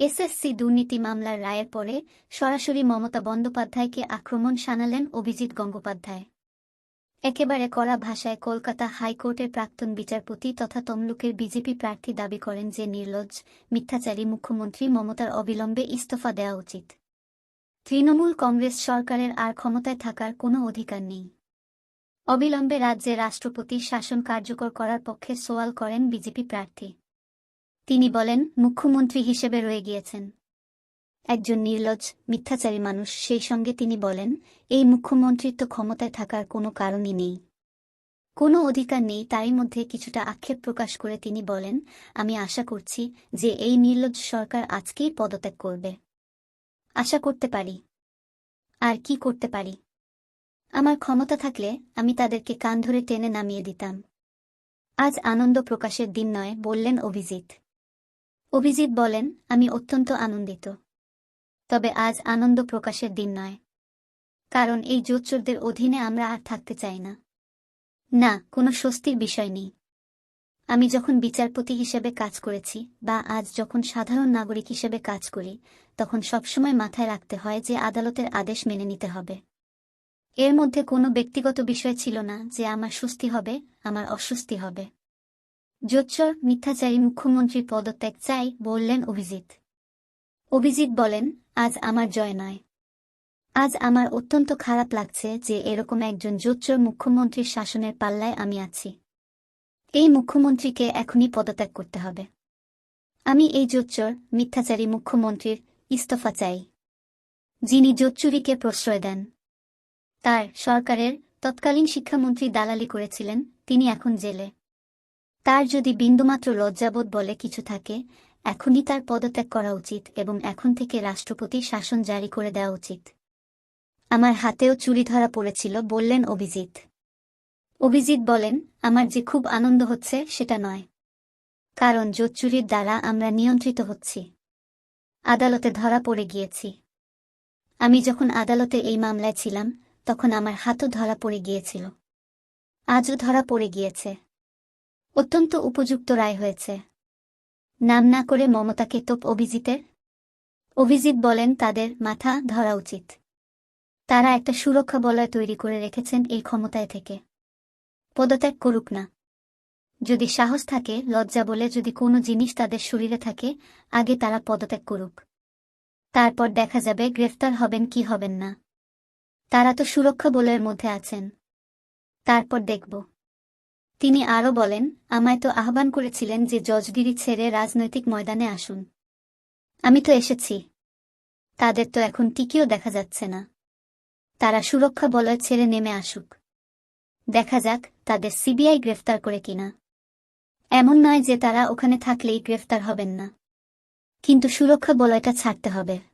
SSC দুর্নীতি মামলার রায়ের পরে সরাসরি মমতা বন্দ্যোপাধ্যায়কে আক্রমণ শানালেন অভিজিৎ গঙ্গোপাধ্যায়। একেবারে কড়া ভাষায় কলকাতা হাইকোর্টের প্রাক্তন বিচারপতি তথা তমলুকের বিজেপি প্রার্থী দাবি করেন যে নির্লজ্জ, মিথ্যাচারী মুখ্যমন্ত্রী মমতার অবিলম্বে ইস্তফা দেওয়া উচিত। তৃণমূল কংগ্রেস সরকারের আর ক্ষমতায় থাকার কোনো অধিকার নেই। অবিলম্বে রাজ্যে রাষ্ট্রপতি শাসন কার্যকর করার পক্ষে সোয়াল করেন বিজেপি প্রার্থী। তিনি বলেন, মুখ্যমন্ত্রী হিসেবে রয়ে গিয়েছেন। একজন নির্লজ্জ, মিথ্যাচারী মানুষ, সেই সঙ্গে তিনি বলেন, এই মুখ্যমন্ত্রিত্ব ক্ষমতায় থাকার কোনো কারণই নেই। কোনো অধিকার নেই, তারই মধ্যে কিছুটা আক্ষেপ প্রকাশ করে তিনি বলেন, আমি আশা করছি যে এই নির্লজ সরকার আজকেই পদত্যাগ করবে। আশা করতে পারি। আর কি করতে পারি? আমার ক্ষমতা থাকলে আমি তাদেরকে কান ধরে টেনে নামিয়ে দিতাম। আজ আনন্দ প্রকাশের দিন নয়, বললেন অভিজিৎ। অভিজিৎ বলেন, আমি অত্যন্ত আনন্দিত। তবে আজ আনন্দ প্রকাশের দিন নয়। কারণ এই জোচ্চোরদের অধীনে আমরা আর থাকতে চাই না। না, কোনো স্বস্তির বিষয় নেই। আমি যখন বিচারপতি হিসেবে কাজ করেছি বা আজ যখন সাধারণ নাগরিক হিসেবে কাজ করি, তখন সবসময় মাথায় রাখতে হয় যে আদালতের আদেশ মেনে নিতে হবে। এর মধ্যে কোনো ব্যক্তিগত বিষয় ছিল না যে আমার স্বস্তি হবে, আমার অস্বস্তি হবে। জোচ্চর মিথ্যাচারী মুখ্যমন্ত্রী পদত্যাগ চাই বললেন অভিজিৎ। অভিজিৎ বলেন, আজ আমার জয় নয়। আজ আমার অত্যন্ত খারাপ লাগছে যে এরকম একজন জোচ্চর মুখ্যমন্ত্রীর শাসনের পাল্লায় আমি আছি। এই মুখ্যমন্ত্রীকে এখনই পদত্যাগ করতে হবে। আমি এই জোচ্চর মিথ্যাচারী মুখ্যমন্ত্রীর ইস্তফা চাই। যিনি জোচ্চুরিকে প্রশ্রয় দেন। তার সরকারের তৎকালীন শিক্ষামন্ত্রী দালালি করেছিলেন, তিনি এখন জেলে। তার যদি বিন্দুমাত্র লজ্জাবোধ বলে কিছু থাকে, এখনই তার পদত্যাগ করা উচিত এবং এখন থেকে রাষ্ট্রপতি শাসন জারি করে দেওয়া উচিত। আমার হাতেও চুরি ধরা পড়েছিল, বললেন অভিজিৎ। অভিজিৎ বলেন, আমার যে খুব আনন্দ হচ্ছে, সেটা নয়। কারণ জোচ্চুরির দ্বারা আমরা নিয়ন্ত্রিত হচ্ছি। আদালতে ধরা পড়ে গিয়েছি। আমি যখন আদালতে এই মামলায় ছিলাম, তখন আমার হাতও ধরা পড়ে গিয়েছিল। আজও ধরা পড়ে গিয়েছে। অত্যন্ত উপযুক্ত রায় হয়েছে। নাম না করে মমতাকে তোপ অভিজিতের অভিজিৎ বলেন, তাদের মাথা ধরা উচিত। তারা একটা সুরক্ষা বলয় তৈরি করে রেখেছেন এই ক্ষমতায় থেকে। পদত্যাগ করুক না। যদি সাহস থাকে, লজ্জা বলে যদি কোনো জিনিস তাদের শরীরে থাকে, আগে তারা পদত্যাগ করুক। তারপর দেখা যাবে গ্রেফতার হবেন কি হবেন না। তারা তো সুরক্ষা বলয়ের মধ্যে আছেন। তারপর দেখব। তিনি আরও বলেন, আমায় তো আহ্বান করেছিলেন যে জজগিরি ছেড়ে রাজনৈতিক ময়দানে আসুন। আমি তো এসেছি। তাদের তো এখন টিকিও দেখা যাচ্ছে না। তারা সুরক্ষা বলয় ছেড়ে নেমে আসুক। দেখা যাক তাদের সিবিআই গ্রেফতার করে কিনা। এমন নয় যে তারা ওখানে থাকলেই গ্রেফতার হবেন না। কিন্তু সুরক্ষা বলয়টা ছাড়তে হবে।